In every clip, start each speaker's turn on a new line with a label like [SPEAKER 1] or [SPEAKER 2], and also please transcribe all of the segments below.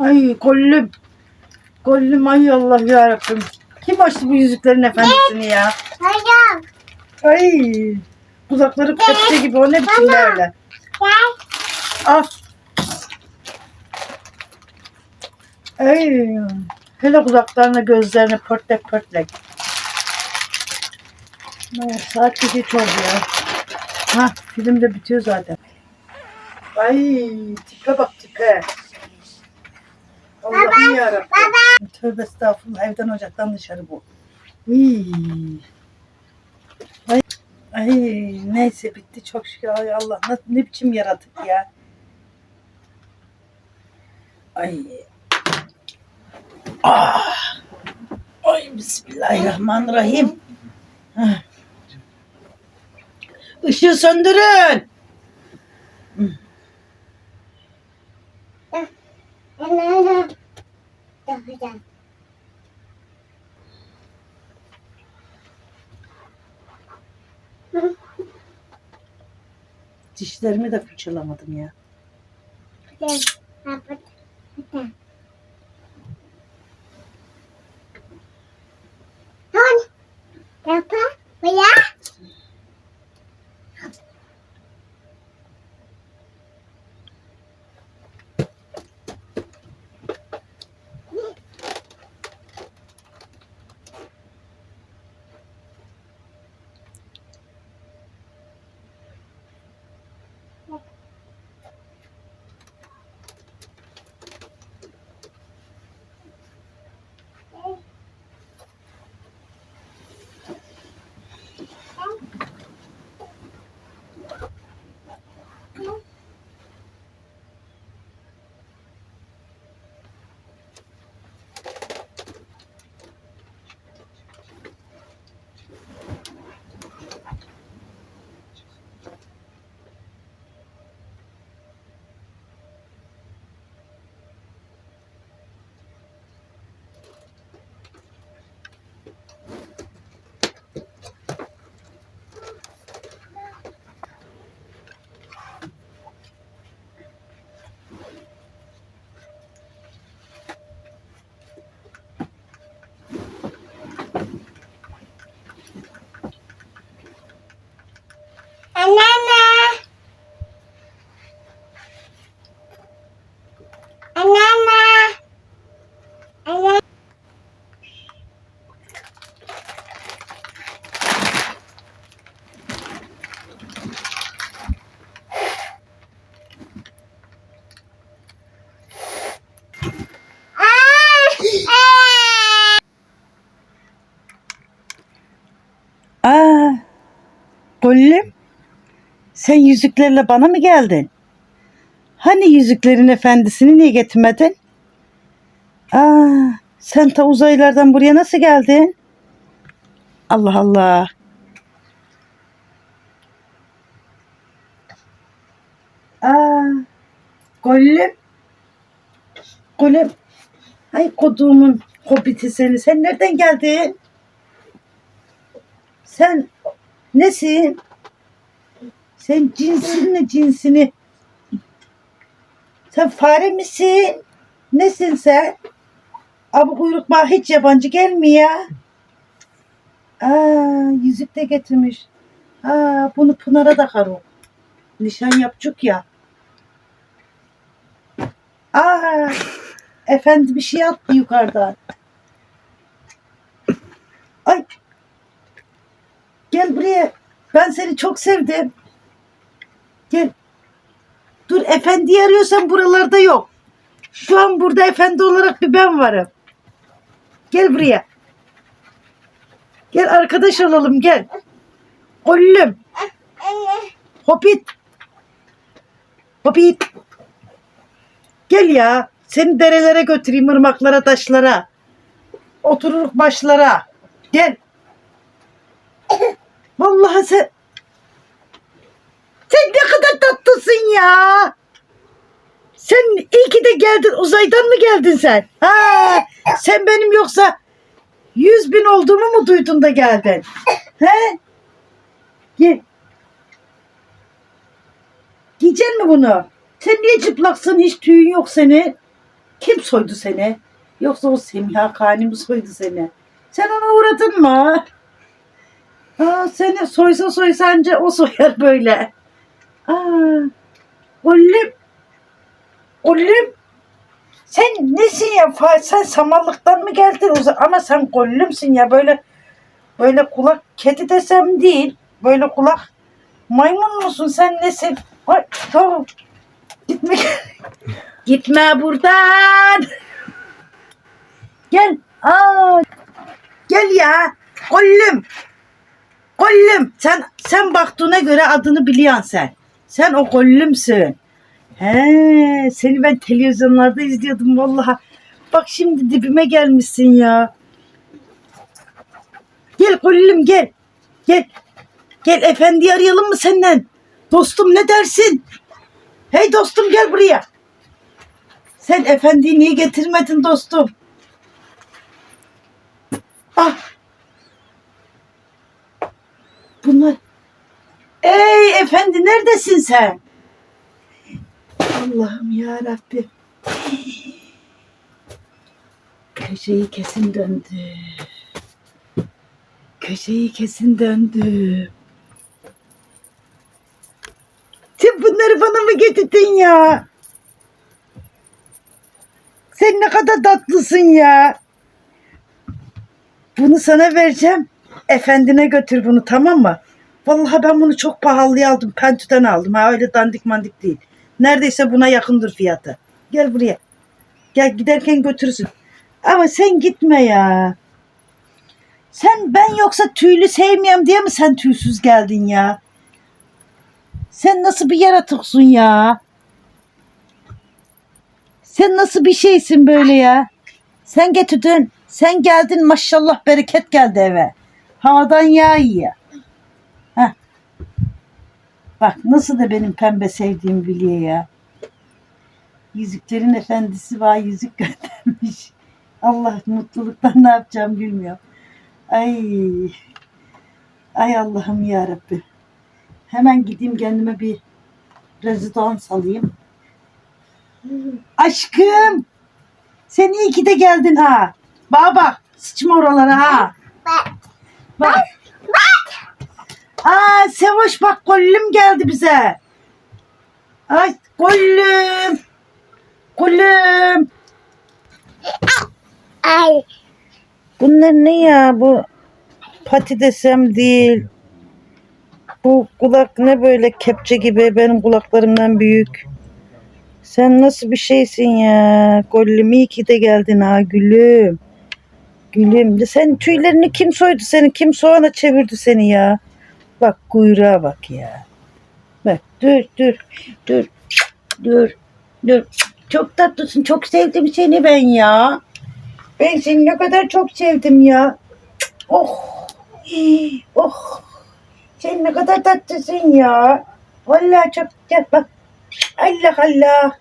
[SPEAKER 1] Ay kollüm. Kollüm ay Allah yarabbim. Kim açtı bu yüzüklerin efendisini ya?
[SPEAKER 2] Hayır.
[SPEAKER 1] Ay. Kulakları kepçe gibi o ne biçim böyle?
[SPEAKER 2] Gel.
[SPEAKER 1] Al. Ay. Hele kulaklarına gözlerine pörtlek pörtlek. Ay, saat geç oldu ya. Ha film de bitiyor zaten. Ay tipe bak tipe. Allah'ım yarabbim. Tövbe estağfurullah evden ocaktan dışarı bu. Hii. Ay, ay neyse bitti çok şükür. Ay Allah ne, ne biçim yaratık ya. Ay. Ah. Ay bismillahirrahmanirrahim. Ah. Işığı söndürün.
[SPEAKER 2] Anne. Yapacağım.
[SPEAKER 1] Dişlerimi de fırçalamadım ya.
[SPEAKER 2] Gel. Yapacağım. Hadi.
[SPEAKER 1] Sen yüzüklerle bana mı geldin? Hani yüzüklerin efendisini niye getirmedin? Aa, sen ta uzaylardan buraya nasıl geldin? Allah Allah. Aa, Gollum. Gollum. Ay koduğumun hobiti seni. Sen nereden geldin? Sen nesin? Sen cinsin ne cinsini? Sen fare misin? Nesin sen? Abi kuyruk bana hiç yabancı gelmiyor. Aa, yüzük de getirmiş. Aa, bunu Pınar'a da o. Nişan yapacak ya. Aa, efendi bir şey attı yukarıdan. Ay, Gel buraya. Ben seni çok sevdim. Gel. Dur efendi arıyorsan buralarda yok. Şu an burada efendi olarak bir ben varım. Gel buraya. Gel arkadaş olalım gel. Ollum.
[SPEAKER 2] Anne.
[SPEAKER 1] Hopit. Hopit. Gel ya. Seni derelere götüreyim ırmaklara taşlara. Otururuk başlara. Gel. Vallahi sen ne kadar tatlısın ya. Sen iyi ki de geldin. Uzaydan mı geldin sen? Ha, sen benim yoksa yüz bin olduğumu mu duydun da geldin? He? Gel. Giyeceksin mi bunu? Sen niye çıplaksın? Hiç tüyün yok senin. Kim soydu seni? Yoksa o Semiha Kani mi soydu seni? Sen ona uğradın mı? Aa, seni soysa soysa anca o soyar böyle. Aa, Oğlum. Oğlum. Sen nesin ya? Sen samanlıktan mı geldin? Ama sen gollümsün ya böyle böyle kulak kedi desem değil. Böyle kulak maymun musun sen nesin? Ay, tamam. Gitme. Gitme buradan. Gel. Aa, gel ya. Gollüm. Gollüm. Sen sen baktığına göre adını biliyorsun sen. Sen o gollümsün. He, seni ben televizyonlarda izliyordum vallahi. Bak şimdi dibime gelmişsin ya. Gel gollüm gel. Gel. Gel efendi arayalım mı senden? Dostum ne dersin? Hey dostum gel buraya. Sen efendiyi niye getirmedin dostum? Ah. Bunlar. Ey efendi neredesin sen? Allah'ım ya Rabbim. Köşeyi kesin döndü. Köşeyi kesin döndü. Sen bunları bana mı getirdin ya? Sen ne kadar tatlısın ya. Bunu sana vereceğim. Efendine götür bunu tamam mı? Vallahi ben bunu çok pahalıya aldım. Pentü'den aldım. Ha öyle dandik mandik değil. Neredeyse buna yakındır fiyatı. Gel buraya. Gel giderken götürsün. Ama sen gitme ya. Sen ben yoksa tüylü sevmiyorum diye mi sen tüysüz geldin ya? Sen nasıl bir yaratıksın ya? Sen nasıl bir şeysin böyle ya? Sen getirdin. Sen geldin maşallah bereket geldi eve. Havadan yağ yiyor. Bak nasıl da benim pembe sevdiğimi biliyor ya. Yüzüklerin efendisi var yüzük göndermiş. Allah mutluluktan ne yapacağım bilmiyorum. Ay. Ay Allah'ım ya Rabbi. Hemen gideyim kendime bir rezidans alayım. Aşkım. Sen iyi ki de geldin ha. Bak. Sıçma oralara ha.
[SPEAKER 2] Bak.
[SPEAKER 1] Bak. Aa Sevoş bak gollüm geldi bize. Ay gollüm. Gollüm.
[SPEAKER 2] Ay.
[SPEAKER 1] Bunlar ne ya bu pati desem değil. Bu kulak ne böyle kepçe gibi benim kulaklarımdan büyük. Sen nasıl bir şeysin ya? Gollüm iyi ki de geldin ha gülüm. Gülüm. Sen tüylerini kim soydu seni? Kim soğana çevirdi seni ya? Bak kuyruğa bak ya. Bak dur dur dur dur dur. Çok tatlısın. Çok sevdim seni ben ya. Ben seni ne kadar çok sevdim ya. Oh. Oh. Sen ne kadar tatlısın ya. Vallahi çok gel bak. Allah Allah.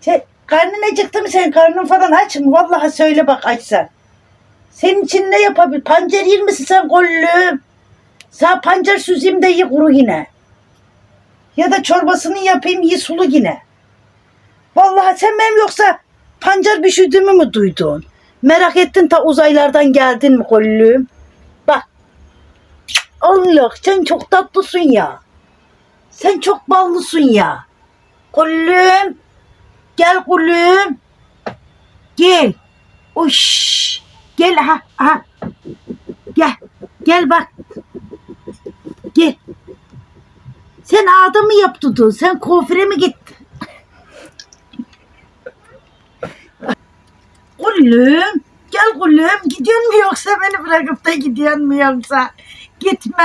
[SPEAKER 1] Sen, karnın acıktı mı sen? Karnın falan aç mı? Vallahi söyle bak açsan. Senin için ne yapabilir? Pancar yer misin sen kollüm? Sağ pancar süzeyim de ye kuru yine. Ya da çorbasını yapayım ye sulu yine. Vallahi sen benim yoksa pancar pişirdiğimi mi duydun? Merak ettin ta uzaylardan geldin mi kollüm? Bak. Allah sen çok tatlısın ya. Sen çok ballısın ya. Kollüm. Gel kollüm. Gel. Uş. Gel ha ha. Gel. Gel bak. Gel. Sen ağda mı yaptırdın? Sen kuaföre mi gittin? Kullüm. Gel kullüm. Gidiyor mu yoksa beni bırakıp da gidiyor mu yoksa? Gitme.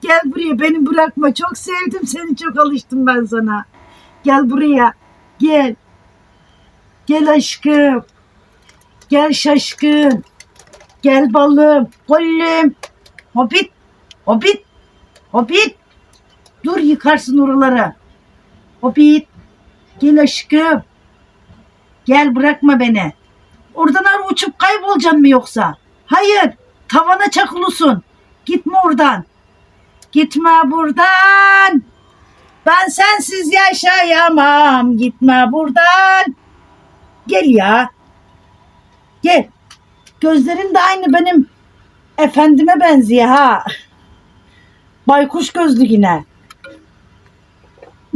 [SPEAKER 1] Gel buraya beni bırakma. Çok sevdim seni. Çok alıştım ben sana. Gel buraya. Gel. Gel aşkım. Gel şaşkın. Gel balım. Kollüm. Hobit. Hobit. Hobit. Dur yıkarsın oraları. Hobit. Gel aşkım. Gel bırakma beni. Oradan ar uçup kaybolacaksın mı yoksa? Hayır. Tavana çakılırsın. Gitme oradan. Gitme buradan. Ben sensiz yaşayamam. Gitme buradan. Gel ya. Gel. Gözlerin de aynı benim efendime benziyor ha. Baykuş gözlü yine.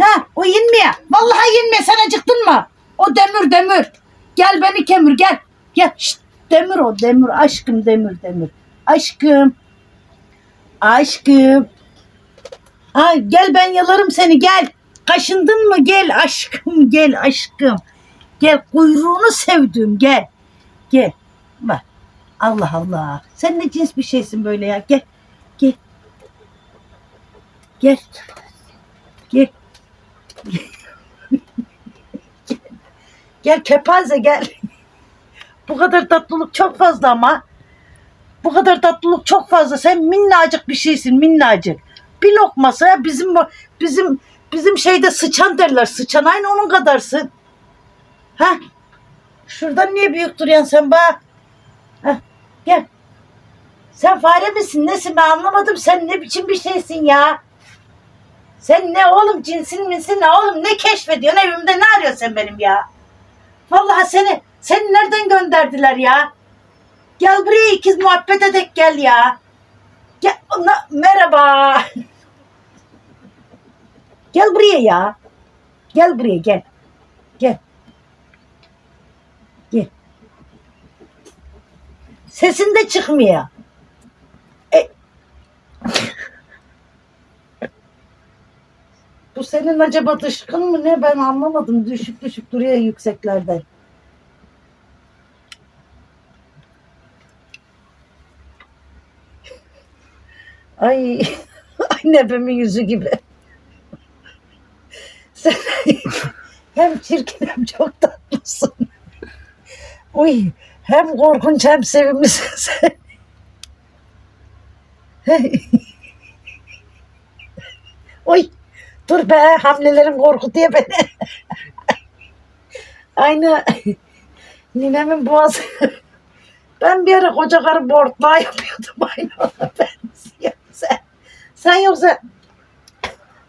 [SPEAKER 1] Ne? O yenmiyor. Vallahi yenmiyor. Sen acıktın mı? O demir demir. Gel beni kemir gel. Gel. Şşt, demir o demir. Aşkım demir demir. Aşkım. Aşkım. Ay gel ben yalarım seni gel. Kaşındın mı gel aşkım gel aşkım. Gel kuyruğunu sevdim gel. Gel. Bak. Allah Allah. Sen ne cins bir şeysin böyle ya. Gel. Gel. Gel. Gel kepaze gel. Bu kadar tatlılık çok fazla ama. Bu kadar tatlılık çok fazla. Sen minnacık bir şeysin minnacık. Bir lokması ya bizim bizim bizim şeyde sıçan derler. Sıçan aynı onun kadarsın. Ha? Şuradan niye büyük duruyorsun sen bak? Heh, gel. Sen fare misin? Nesin ben anlamadım. Sen ne biçim bir şeysin ya? Sen ne oğlum cinsin misin ne oğlum ne keşfediyorsun evimde ne arıyorsun sen benim ya? Vallahi seni seni nereden gönderdiler ya? Gel buraya ikiz muhabbet edek gel ya. Gel, na- merhaba. gel buraya ya. Gel buraya gel. Gel. Gel. Sesin de çıkmıyor. Bu senin acaba dışkın mı ne ben anlamadım. Düşük düşük duruyor yükseklerde. Ay, nebemin yüzü gibi. Sen hem çirkin hem çok tatlısın. Uy, hem korkunç hem sevimlisin sen. Oy, dur be hamlelerim korkutuyor beni. Aynı ninemin boğazı. Ben bir ara koca karı bortlağı yapıyordum aynı ona. Sen, sen yoksa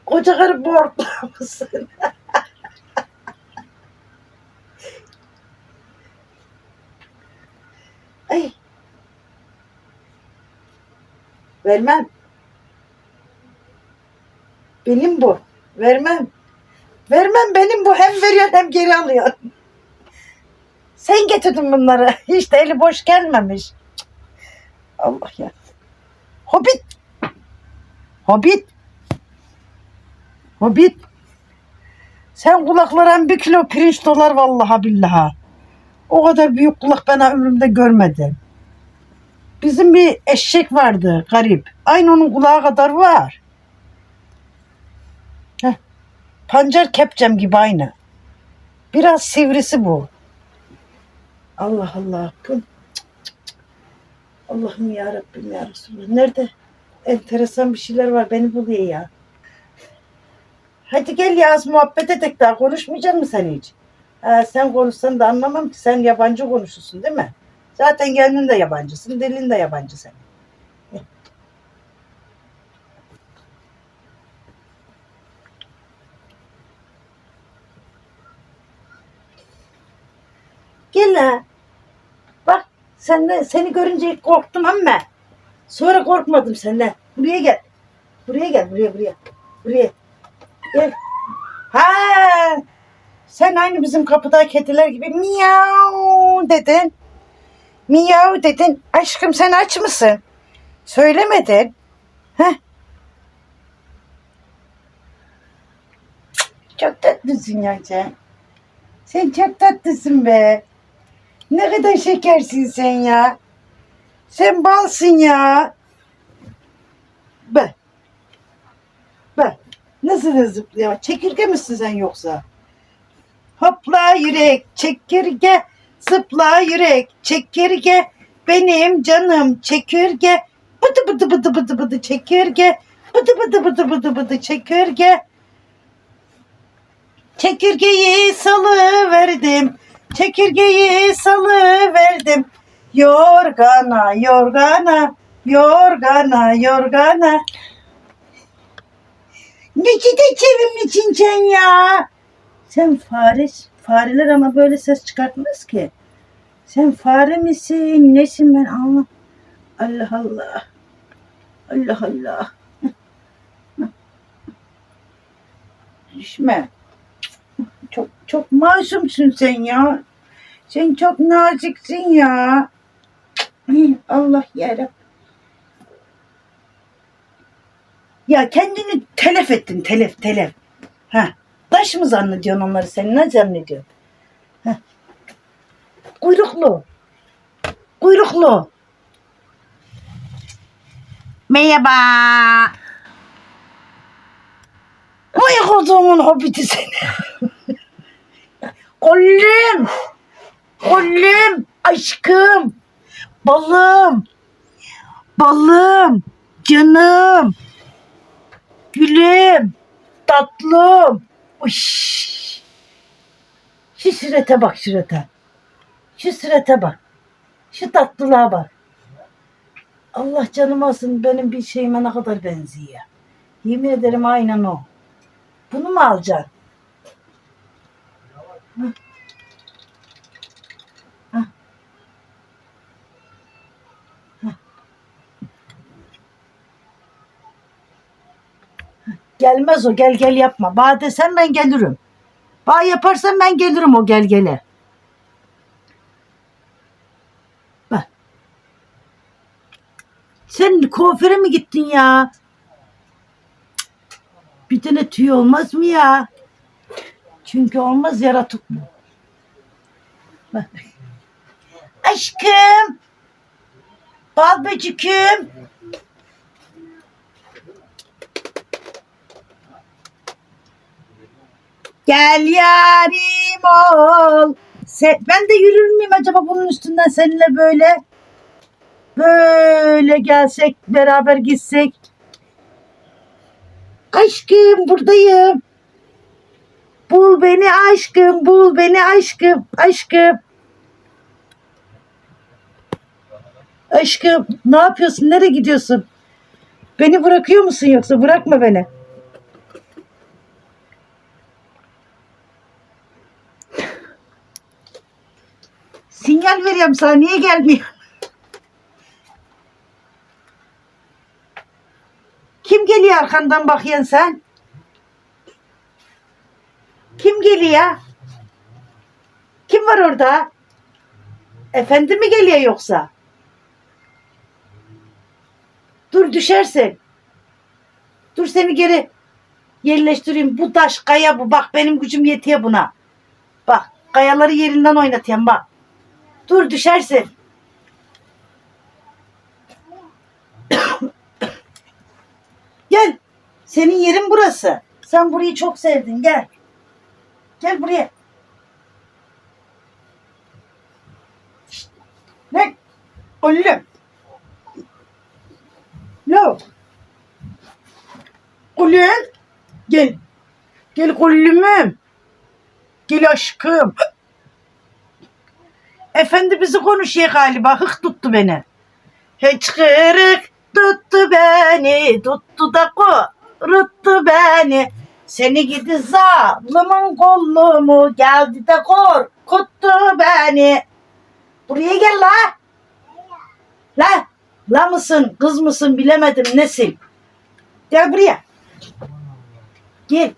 [SPEAKER 1] koca karı bortlağı mısın? Ay. Vermem. Benim bu. Vermem. Vermem benim bu. Hem veriyor hem geri alıyor. Sen getirdin bunları. Hiç de eli boş gelmemiş. Allah ya. Hobbit. Hobbit. Hobbit. Sen kulaklara bir kilo pirinç dolar vallahi billaha. O kadar büyük kulak ben ömrümde görmedim. Bizim bir eşek vardı garip. Aynı onun kulağı kadar var. Heh. Pancar kepçem gibi aynı. Biraz sivrisi bu. Allah Allah. Allah'ım ya Rabbim ya Resulallah. Nerede? Enteresan bir şeyler var. Beni buluyor ya. Hadi gel ya az muhabbet edek daha. Konuşmayacak mısın sen hiç? Ha, sen konuşsan da anlamam ki. Sen yabancı konuşursun değil mi? Zaten kendin de yabancısın. Dilin de yabancı senin. Gel ha. Bak senden, seni görünce korktum ama sonra korkmadım senden. Buraya gel. Buraya gel. Buraya buraya. Buraya. Gel. Ha. Sen aynı bizim kapıdaki kediler gibi miyav dedin. Miyav dedin. Aşkım sen aç mısın? Söylemedin. Heh. Çok tatlısın ya sen. Sen çok tatlısın be. Ne kadar şekersin sen ya. Sen balsın ya. Bak. Bak. Nasıl da zıplıyor. Çekirge misin sen yoksa? Hopla yürek çekirge. Zıpla yürek çekirge. Benim canım çekirge. Bıdı bıdı bıdı bıdı bıdı çekirge. Bıdı bıdı bıdı bıdı bıdı çekirge. Çekirgeyi salı verdim. Çekirgeyi salı verdim. Yorgana, yorgana, yorgana, yorgana. Ne de çevimli çinçen ya. Sen fare, fareler ama böyle ses çıkartmaz ki. Sen fare misin? Nesin ben Allah. Allah Allah. Allah Allah. Düşme. Çok çok masumsun sen ya. Sen çok naziksin ya. Allah yarabbim. Ya kendini telef ettin telef telef. Ha. Taş mı zannediyorsun onları sen ne zannediyorsun? Ha. Kuyruklu. Kuyruklu. Merhaba. Vay kodumun hobiti seni. Kollüm. Kollüm. Aşkım. Balım. Balım. Canım. Gülüm. Tatlım. Uş. Şu sürete bak sürete. Şu sürete bak. Şu tatlılığa bak. Allah canım alsın benim bir şeyime ne kadar benziyor. Yemin ederim aynen o. Bunu mu alacaksın? Gelmez o gel gel yapma. Bana desen ben gelirim. Bana yaparsan ben gelirim o gel gele. Bak. Sen kuaföre mi gittin ya? Bir tane tüy olmaz mı ya? Çünkü olmaz yaratık bu. Bak. Aşkım. Bal böcüküm. Gel yarim ol. Se- ben de yürür müyüm acaba bunun üstünden seninle böyle? Böyle gelsek beraber gitsek. Aşkım buradayım. Bul beni aşkım, bul beni aşkım, aşkım. Aşkım ne yapıyorsun? Nereye gidiyorsun? Beni bırakıyor musun yoksa? Bırakma beni. Sinyal veriyorum sana. Niye gelmiyor? Kim geliyor arkandan bakıyorsun sen? Geliyor? Kim var orada? Efendi mi geliyor yoksa? Dur düşersin. Dur seni geri yerleştireyim. Bu taş kaya bu. Bak benim gücüm yetiyor buna. Bak kayaları yerinden oynatayım bak. Dur düşersin. Gel. Senin yerin burası. Sen burayı çok sevdin. Gel. Gel buraya. Ne? Oğlum. No. Oğlum. Gel. Gel oğlumum. Gel aşkım. Efendi bizi konuşuyor galiba. Hık tuttu beni. Hiç kırık tuttu beni. Tuttu da kuruttu beni. Seni gidi zalimin kollumu geldi de korkuttu beni. Buraya gel la. La. La mısın kız mısın bilemedim nesin. Gel buraya. Gel.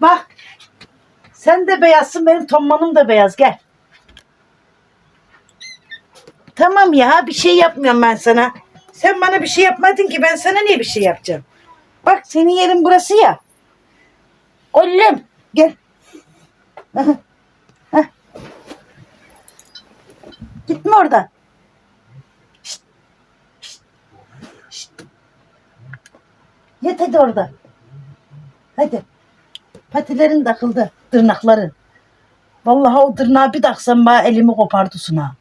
[SPEAKER 1] Bak. Sen de beyazsın benim tommanım da beyaz gel. Tamam ya bir şey yapmıyorum ben sana. Sen bana bir şey yapmadın ki ben sana niye bir şey yapacağım? Bak senin yerin burası ya. Oğlum gel. Aha. Gitme oradan. Şşt, şşt, şşt. Yat hadi orada. Hadi. Patilerin takıldı. Tırnakların. Vallahi o tırnağı bir taksam bana elimi kopartırsın ha.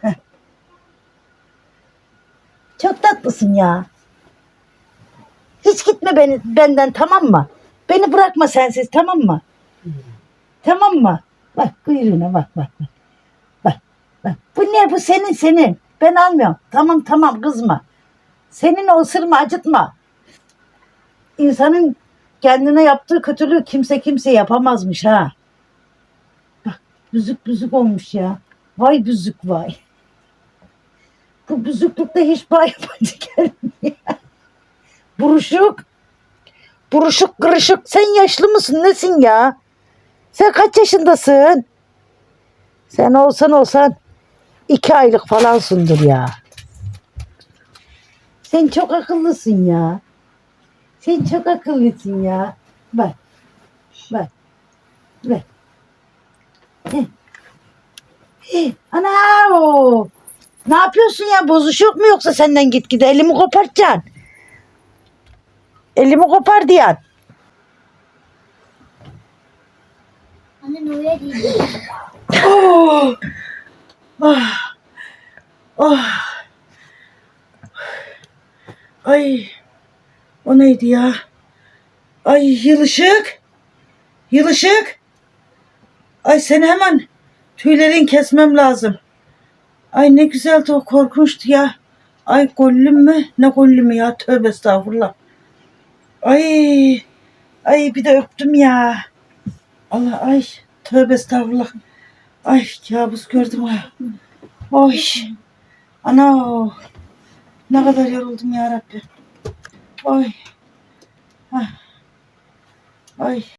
[SPEAKER 1] Heh. Çok tatlısın ya. Hiç gitme beni benden tamam mı? Beni bırakma sensiz tamam mı? Tamam mı? Bak kuyruğuna bak bak bak. Bak bak. Bu ne bu senin senin. Ben almıyorum. Tamam tamam kızma. Senin o ısırma acıtma. İnsanın kendine yaptığı kötülüğü kimse kimse yapamazmış ha. Bak büzük büzük olmuş ya. Vay büzük vay. Bu büzüklükte hiç bağ yabancı gelmiyor. Buruşuk. Buruşuk kırışık. Sen yaşlı mısın nesin ya? Sen kaç yaşındasın? Sen olsan olsan iki aylık falansındır ya. Sen çok akıllısın ya. Sen çok akıllısın ya. Bak. Bak. Bak. Heh. Heh. Ana o. Ne yapıyorsun ya? Bozuşuk mu yoksa senden gitgide? Elimi kopartacaksın. Elimi kopar diyen.
[SPEAKER 2] Anne ne öyle değil.
[SPEAKER 1] Oh. Ah. Ah. Ay. O neydi ya? Ay yılışık. Yılışık. Ay seni hemen tüylerin kesmem lazım. Ay ne güzeldi o korkunçtu ya. Ay gollüm mü? Ne gollüm ya? Tövbe estağfurullah. Ay. Ay bir de öptüm ya. Allah ay. Tövbe estağfurullah. Ay kabus gördüm ha. Oy. Ana. Ne kadar yoruldum ya Rabbi. Oy. Hah. Ay.